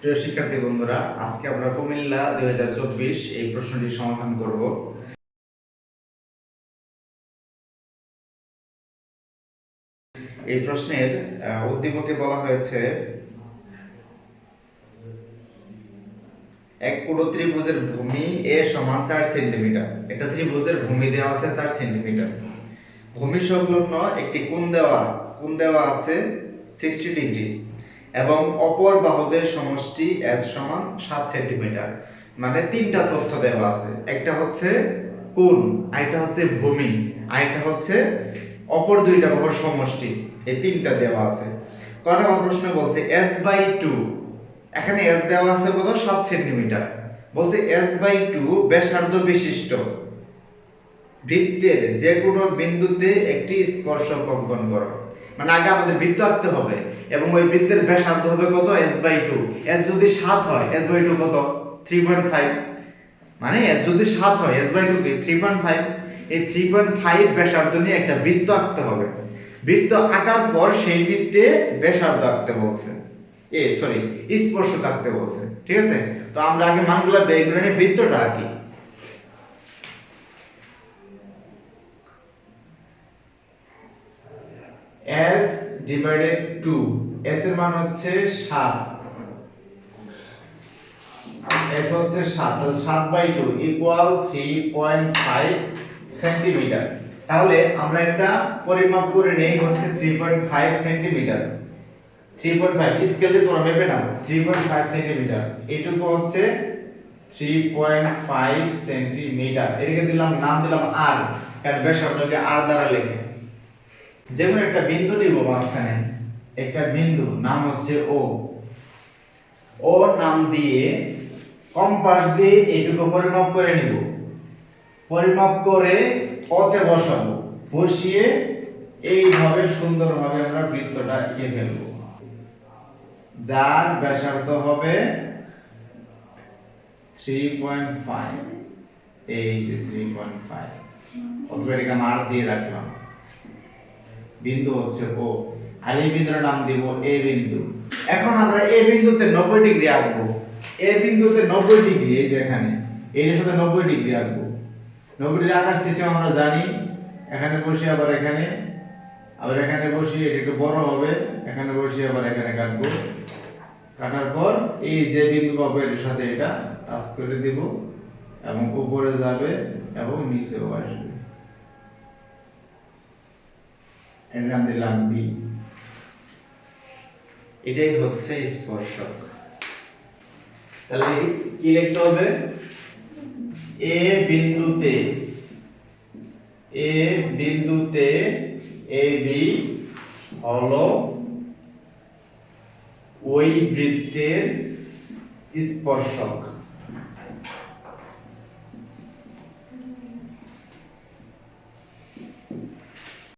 প্রিয় শিক্ষার্থী বন্ধুরা, আজকে আমরা কুমিল্লা দুই এই প্রশ্নটি সমাধান করব। এই প্রশ্নের উদ্দীপকে বলা হয়েছে, এক পুরো ত্রিভুজের ভূমি এ সমান চার সেন্টিমিটার। একটা ত্রিভুজের ভূমি দেওয়া আছে চার সেন্টিমিটার। ভূমি সংলগ্ন একটি কোণ দেওয়া কোণ দেওয়া আছে সিক্সটি ডিগ্রি এবং অপর বাহুদের সমষ্টি এস সমান সাত সেন্টিমিটার। মানে তিনটা তথ্য দেওয়া আছে। একটা হচ্ছে কোণ, আরেকটা হচ্ছে ভূমি, আরেকটা হচ্ছে অপর দুইটা বাহুর সমষ্টি। এই তিনটা দেওয়া আছে। কারণ আমার প্রশ্ন বলছে? এস বাই টু এখানে এস দেওয়া আছে কত? সাত সেন্টিমিটার। বলছে এস বাই টু ব্যাসার্ধ বিশিষ্ট। বৃত্তের যে কোনো বিন্দুতে একটি স্পর্শক অঙ্কন করো। মানে আগে আমাদের বৃত্ত আঁকতে হবে এবং ওই বৃত্তের ব্যাসার্ধ হবে কত? এস বাই টু এস যদি সাত হয় এস বাই টু কত? থ্রি পয়েন্ট ফাইভ মানে এস যদি সাত হয় এস বাই টু কি থ্রি পয়েন্ট ফাইভ এই থ্রি পয়েন্ট ফাইভ ব্যাসার্ধ নিয়ে একটা বৃত্ত আঁকতে হবে। বৃত্ত আঁকার পর সেই বৃত্তে ব্যাসার্ধ আঁকতে বলছে। এ সরি স্পর্শক আঁকতে বলছে। ঠিক আছে? তো আমরা আগে মানগুলা বের করে বৃত্তটা আঁকি। S ডিভাইডেড টু s এর মান হচ্ছে সাত। S হচ্ছে সাত, তাহলে সাত by two equal three point five centimetre তাহলে আমরা একটা পরিমাপ করে নেই, হচ্ছে three point five centimetre three point five scale দিয়ে তোমরা মেপে নাও। থ্রি পয়েন্ট ফাইভ সেন্টিমিটার এটুকু হচ্ছে থ্রি পয়েন্ট ফাইভ সেন্টিমিটার এটাকে দিলাম, নাম দিলাম আর কারণ ব্যাসার্ধকে আর দ্বারা লেখে। যেমন একটা বিন্দু নিব মাঝখানে, একটা বিন্দু, নাম হচ্ছে ও ও নাম দিয়ে কম্পাস দিয়ে এইটুকু পরিমাপ করে নিব। পরিমাপ করে পথে বসাবো। বসিয়ে এইভাবে সুন্দরভাবে আমরা বৃত্তটা এঁকে ফেলব। যার ব্যাসার্ধ হবে থ্রি পয়েন্ট ফাইভ এই যে থ্রি পয়েন্ট ফাইভ অথবা এটাকে আমি আর দিয়ে রাখলাম। বিন্দু হচ্ছে ও। আর এই বিন্দুর নাম দিব এ বিন্দু। এখন আমরা এ বিন্দুতে 90 ডিগ্রি আঁকবো। এ বিন্দুতে 90 ডিগ্রি, এই যে এখানে। এর সাথে 90 ডিগ্রি আঁকবো। 90 ডিগ্রি আঁকার সিস্টেম আমরা জানি। এখানে বসে, আবার এখানে। আবার এখানে বসিয়ে এটা একটু বড় হবে। এখানে বসিয়ে আবার এখানে কাটবো। কাটার পর এই যে বিন্দু পাবো এর সাথে এটা টাচ করে দিব এবং উপরে যাবে এবং নিচেও আসবে। এটাই হচ্ছে স্পর্শক। তাহলে কি লিখতে হবে? এ বিন্দুতে এ বিন্দুতে এ বি হলো ওই বৃত্তের স্পর্শক।